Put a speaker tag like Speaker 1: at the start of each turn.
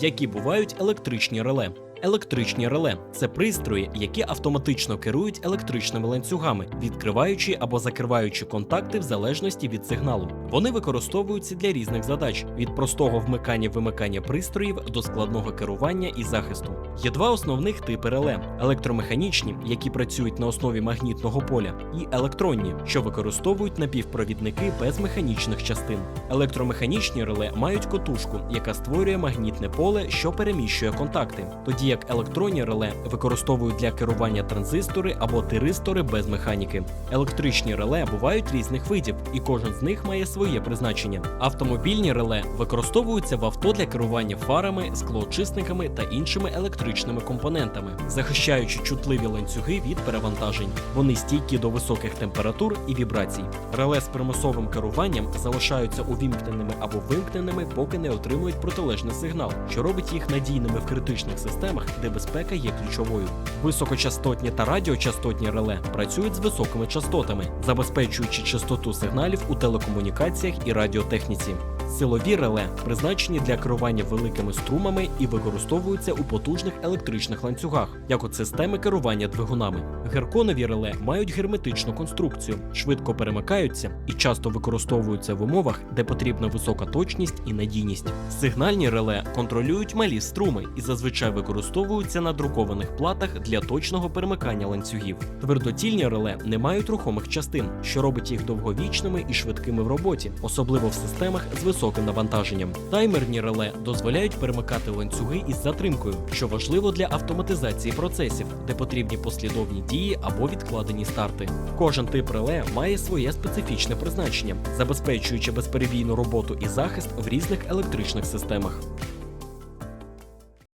Speaker 1: Які бувають електричні реле? Електричні реле це пристрої, які автоматично керують електричними ланцюгами, відкриваючи або закриваючи контакти в залежності від сигналу. Вони використовуються для різних задач: від простого вмикання-вимикання пристроїв до складного керування і захисту. Є два основних типи реле: електромеханічні, які працюють на основі магнітного поля, і електронні, що використовують напівпровідники без механічних частин. Електромеханічні реле мають котушку, яка створює магнітне поле, що переміщує контакти, тоді як електронні реле використовують для керування транзистори або тиристори без механіки. Електричні реле бувають різних видів, і кожен з них має своє призначення. Автомобільні реле використовуються в авто для керування фарами, склоочисниками та іншими електричними компонентами, захищаючи чутливі ланцюги від перевантажень. Вони стійкі до високих температур і вібрацій. Реле з примусовим керуванням залишаються увімкненими або вимкненими, поки не отримують протилежний сигнал, що робить їх надійними в критичних системах, де безпека є ключовою. Високочастотні та радіочастотні реле працюють з високими частотами, забезпечуючи частоту сигналів у телекомунікаціях і радіотехніці. Силові реле призначені для керування великими струмами і використовуються у потужних електричних ланцюгах, як от системи керування двигунами. Герконові реле мають герметичну конструкцію, швидко перемикаються і часто використовуються в умовах, де потрібна висока точність і надійність. Сигнальні реле контролюють малі струми і зазвичай використовуються на друкованих платах для точного перемикання ланцюгів. Твердотільні реле не мають рухомих частин, що робить їх довговічними і швидкими в роботі, особливо в системах з високим навантаженням. Таймерні реле дозволяють перемикати ланцюги із затримкою, що важливо для автоматизації процесів, де потрібні послідовні дії або відкладені старти. Кожен тип реле має своє специфічне призначення, забезпечуючи безперебійну роботу і захист в різних електричних системах.